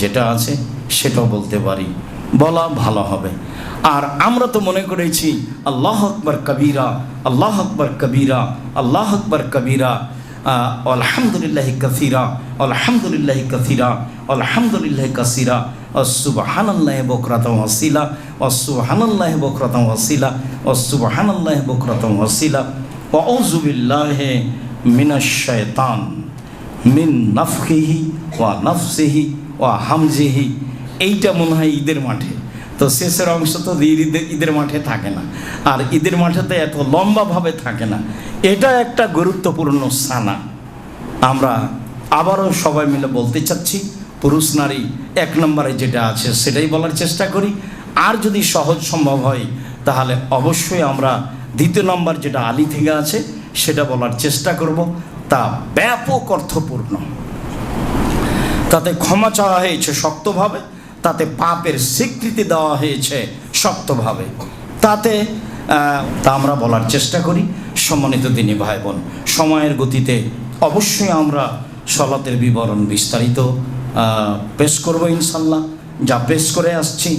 যেটা আছে সেটাও বলতে পারি। বলা ভালো হবে। আর আমরা তো মনে করেছি, আল্লাহ আকবর কবিরা, আল্লাহ আকবর কবিরা, আল্লাহ আকবর কবিরা আলহামদুলিল্লাহ কফিরা আলহামদুলিল্লাহ কফিরা আলহামদুলিল্লাহ কাসিরা, অসুবহানাল্লাহ বকরাতম ওয়াসিলা, অসুবহানাল্লাহ বকরাতম ওয়াসিলা, অসুবহানাল্লাহ বকরাতম ওয়াসিলা ওয়াউযু বিল্লাহি মিনাশ শাইতান, মিন নাফখিহি ওয়া নাফসিহি ওয়া হামজিহি, এইটা মনে হয় ঈদের মাঠে। তো শেষের অংশ তো ঈদের ঈদের মাঠে থাকে না। আর ঈদের মাঠেতে এত লম্বাভাবে থাকে না। এটা একটা গুরুত্বপূর্ণ সানা। আমরা আবারও সবাই মিলে বলতে চাচ্ছি, পুরুষ নারী এক নম্বরে যেটা আছে সেটাই বলার চেষ্টা করি। আর যদি সহজ সম্ভব হয়, তাহলে অবশ্যই আমরা দ্বিতীয় নম্বর যেটা আলী থেকে আছে, সেটা বলার চেষ্টা করব। তা ব্যাপক অর্থপূর্ণ। তাতে ক্ষমা চাওয়া হয়েছে শক্তভাবে, তাতে পাপের স্বীকৃতি দেওয়া হয়েছে শক্তভাবে। তাতে তা আমরা বলার চেষ্টা করি, সম্মানিত দিনী ভাই বোন সময়ের গতিতে অবশ্যই আমরা সলাতের বিবরণ বিস্তারিত পেশ করব ইনশাল্লাহ যা পেশ করে আসছি,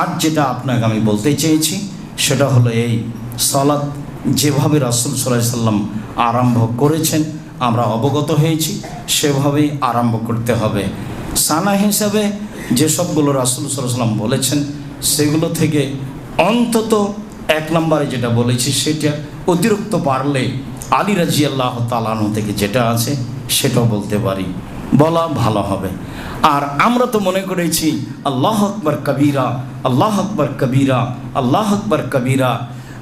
আর যেটা আপনাকে আমি বলতে চেয়েছি, সেটা হলো এই সলাৎ যেভাবে রাসুল সাল্লাম আরম্ভ করেছেন আমরা অবগত হয়েছি, সেভাবেই আরম্ভ করতে হবে। সানা হিসাবে যেসবগুলো রাসুল সাল্লাম বলেছেন, সেগুলো থেকে অন্তত এক নম্বরে যেটা বলেছি, সেটা অতিরিক্ত পারলে আলী রাজি আল্লাহ তালানো থেকে যেটা আছে, সেটাও বলতে পারি। বলা ভালো হবে। আর আমরা তো মনে করেছি, আল্লাহ আকবর কবিরা, আল্লাহ আকবর কবিরা, আল্লাহ আকবর কবিরা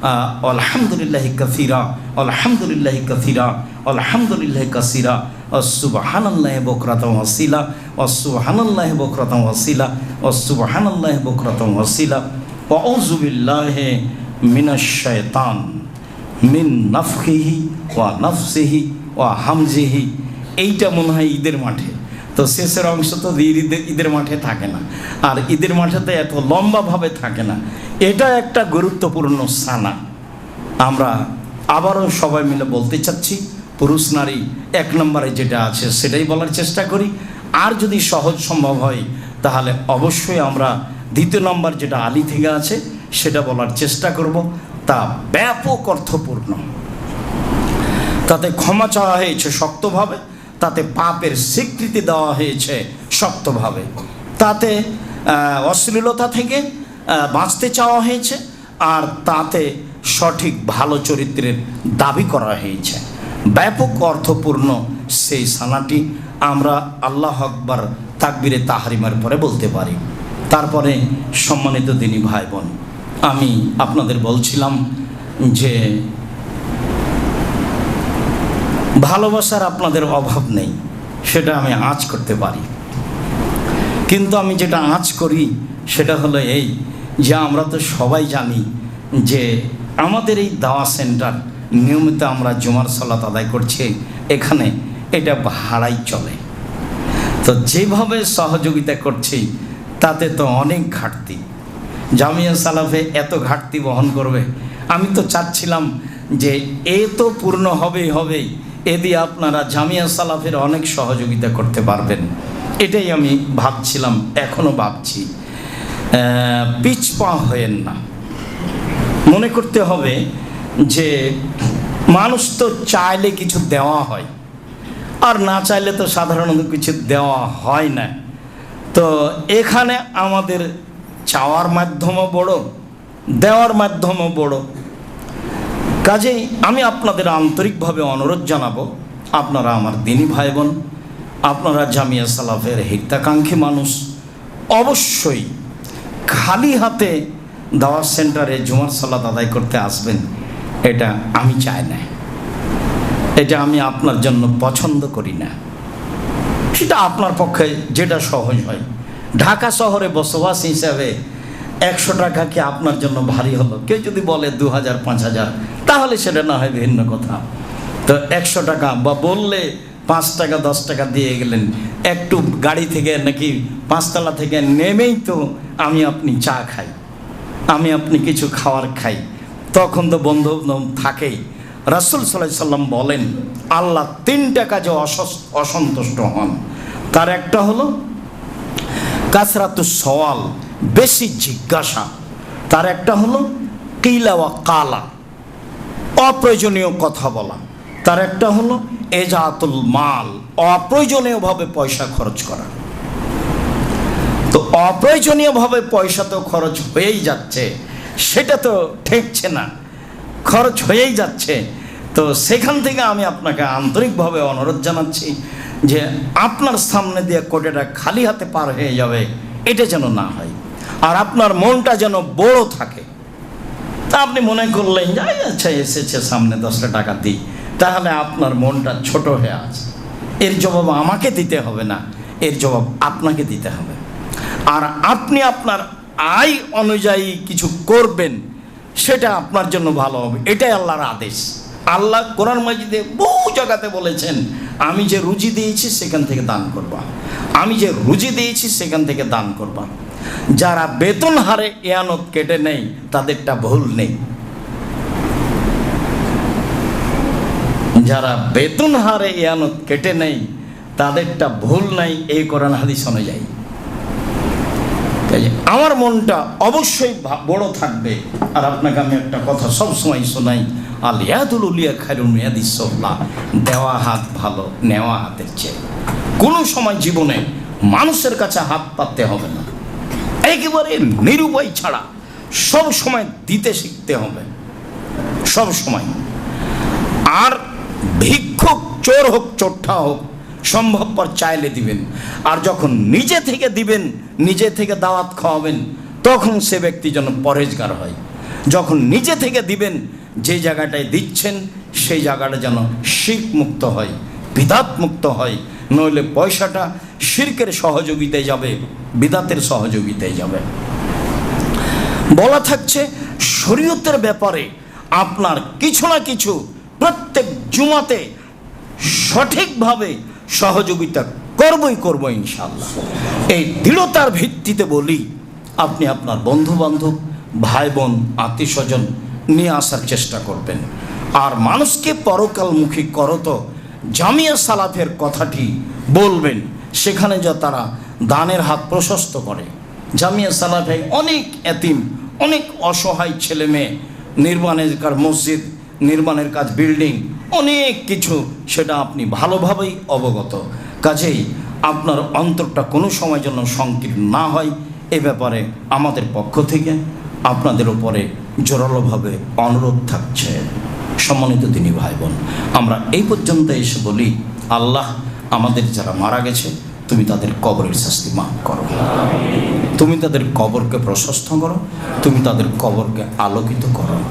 আলহামদুলিল্লাহ কফিরা আলহামদুলিল্লাহ কফিরা আলহামদুলিল্লাহ কাসিরা, অসুবহানাল্লাহ বকরাতম ওয়াসিলা, অসুবহানাল্লাহ বকরাতম ওয়াসিলা, অসুবহানাল্লাহ বকরাতম ওয়াসিলা, ওয়াউযু বিল্লাহি মিনাশ শাইতান, মিন নাফখিহি ওয়া নাফসিহি ওয়া হামজিহি, এইটা মনে হয় ঈদের মাঠে। তো শেষের অংশ তো ঈদের ঈদের মাঠে থাকে না। আর ঈদের মাঠে তো এত লম্বাভাবে থাকে না। এটা একটা গুরুত্বপূর্ণ সানা। আমরা আবারও সবাই মিলে বলতে চাচ্ছি, পুরুষ নারী এক নম্বরে যেটা আছে সেটাই বলার চেষ্টা করি। আর যদি সহজ সম্ভব হয়, তাহলে অবশ্যই আমরা দ্বিতীয় নম্বর যেটা আলী থেকে আছে, সেটা বলার চেষ্টা করব। তা ব্যাপক অর্থপূর্ণ। তাতে ক্ষমা চাওয়া হয়েছে শক্তভাবে। তাতে পাপের স্বীকৃতি দেওয়া হয়েছে শক্তভাবে। তাতে অশ্লীলতা থেকে বাঁচতে চাওয়া হয়েছে আর তাতে সঠিক ভালো চরিত্রের দাবি করা হয়েছে। ব্যাপক অর্থপূর্ণ সেই সানাটি আমরা আল্লাহ আকবর তাকবিরে তাহারিমার পরে বলতে পারি। তারপরে সম্মানিত দিনী ভাই বোন, আমি আপনাদের বলছিলাম যে ভালোবাসার আপনাদের অভাব নেই, সেটা আমি আঁচ করতে পারি। কিন্তু আমি যেটা আঁচ করি, সেটা হলো এই যে আমরা তো সবাই জানি যে আমাদের এই দাওয়া সেন্টার নিয়মিত আমরা জুমার সালাত আদায় করছি, এখানে এটা ভাড়াই চলে। তো যেভাবে সহযোগিতা করছি, তাতে তো অনেক ঘাটতি। জামিয়া সালাফে এত ঘাটতি বহন করবে। আমি তো চাচ্ছিলাম যে এ তো পূর্ণ হবেই হবেই। এ দিয়ে আপনারা জামিয়া সালাফের অনেক সহযোগিতা করতে পারবেন। এটাই আমি ভাবছিলাম এখনও ভাবছি। পিছপা হয়েন না। মনে করতে হবে যে মানুষ তো চাইলে কিছু দেওয়া হয়, আর না চাইলে তো সাধারণত কিছু দেওয়া হয় না। তো এখানে আমাদের চাওয়ার মাধ্যমও বড়, দেওয়ার মাধ্যমও বড়। কাজেই আমি আপনাদের আন্তরিকভাবে অনুরোধ জানাব, আপনারা আমার দিনী ভাই বোন আপনারা জামিয়া সালাফের হিতাকাঙ্ক্ষী মানুষ, অবশ্যই খালি হাতে দাওয়াত সেন্টারে জুমার সালাত আদায় করতে আসবেন, এটা আমি চাই না। এটা আমি আপনার জন্য পছন্দ করি না। সেটা আপনার পক্ষে যেটা সহজ হয়। ঢাকা শহরে বসবাস হিসাবে একশো টাকা কি আপনার জন্য ভারী হলো? কেউ যদি বলে দু হাজার, পাঁচ হাজার তাহলে সেটা না হয় ভিন্ন কথা। তো একশো টাকা বা বললে পাঁচ টাকা, দশ টাকা দিয়ে গেলেন। একটু গাড়ি থেকে নাকি পাঁচতলা থেকে নেমেই তো আমি আপনি চা খাই, আমি আপনি কিছু খাওয়ার খাই। তখন তো বন্ধু থাকেই। রাসুল সাল্লাহ সাল্লাম বলেন, আল্লাহ তিনটা কাজে অসন্তুষ্ট হন। তার একটা হলো কাসরাতু সওয়াল, বেশি জিজ্ঞাসা। তার একটা হলো কিলা ওয়া কালা। অপ্রয়োজনীয় কথা বলা। তার একটা হলো এজাতুল মাল, অপ্রয়োজনীয়ভাবে পয়সা খরচ করা। তো অপ্রয়োজনীয়ভাবে পয়সা তো খরচ হয়েই যাচ্ছে, সেটা তো ঠেকছে না, খরচ হয়েই যাচ্ছে। তো সেখান থেকে আমি আপনাকে আন্তরিকভাবে অনুরোধ জানাচ্ছি যে আপনার সামনে দিয়ে কোটিটা খালি হাতে পার হয়ে যাবে, এটা যেন না হয়। আর আপনার মনটা যেন বড় থাকে। তা আপনি মনে করলেন যে "এই আচ্ছা এসেছে সামনে দশটা টাকা দিই। তাহলে আপনার মনটা ছোট হয়ে আছে। এর জবাব আমাকে দিতে হবে না, এর জবাব আপনাকে দিতে হবে। আর আপনি আপনার আয় অনুযায়ী কিছু করবেন, সেটা আপনার জন্য ভালো হবে। এটাই আল্লাহর আদেশ। আল্লাহ কোরআন মাজিদে বহু জায়গাতে বলেছেন, আমি যে রুজি দিয়েছি, সেখান থেকে দান করবা। আমি যে রুজি দিয়েছি, সেখান থেকে দান করবা। যারা বেতন হারে এয়ানত কেটে নেই তাদেরটা ভুল নেই। যারা বেতন হারে এয়ানত কেটে নেই তাদেরটা ভুল নাই, এই কোরআন হাদিস অনুযায়ী। আমার মনটা অবশ্যই বড় থাকবে। আর আপনাকে আমি একটা কথা সবসময় শোনাই আল উলিয়া খায়রুল দেওয়া হাত ভালো, নেওয়া হাতের চেয়ে। কোনো সময় জীবনে মানুষের কাছে হাত পাততে হবে না। একেবারে নিরুপায় ছাড়া সব সময় দিতে শিখতে হবে। সব সময়। আর ভিক্ষুক, চোর হোক চোরটা হোক, সম্ভবপর চাইলে দিবেন। আর যখন নিজে থেকে দিবেন, নিজে থেকে দাওয়াত খাওয়াবেন, তখন সে ব্যক্তি যেন পরেজগার হয়। যখন নিজে থেকে দিবেন, যে জায়গাটায় দিচ্ছেন, সেই জায়গাটা যেন শিখ মুক্ত হয় বিদাত মুক্ত হয়, নইলে পয়সাটা শির্কের সহযোগিতায় যাবে, বিদাতের সহযোগিতায় যাবে। বলা থাকছে, শরীয়তের ব্যাপারে আপনার কিছু না কিছু প্রত্যেক জুমাতে সঠিকভাবে সহযোগিতা করবই করব ইনশাল্লাহ এই দৃঢ়তার ভিত্তিতে বলি, আপনি আপনার বন্ধু বান্ধব ভাই বোন আত্মীয় স্বজন নিয়ে আসার চেষ্টা করবেন। আর মানুষকে পরকালমুখী করত জামিয়া সালাফের কথাটি বলবেন। সেখানে যা তারা দানের হাত প্রশস্ত করে। জামিয়া সালাফে অনেক এতিম, অনেক অসহায় ছেলে মেয়ে, নির্মাণের কাজ মসজিদ, নির্মাণের কাজ বিল্ডিং, অনেক কিছু সেটা আপনি ভালোভাবেই অবগত। কাজেই আপনার অন্তরটা কোনো সময় জন্য সংকীর্ণ না হয়, এ ব্যাপারে আমাদের পক্ষ থেকে আপনাদের উপরে জোরালোভাবে অনুরোধ থাকছে। সম্মানিত দিনী ভাই বোন আমরা এই পর্যন্ত এসে বলি, আল্লাহ আমাদের যারা মারা গেছে, তুমি তাদের কবরের শাস্তি মাফ করো। তুমি তাদের কবরকে প্রশস্ত করো, তুমি তাদের কবরকে আলোকিত করো।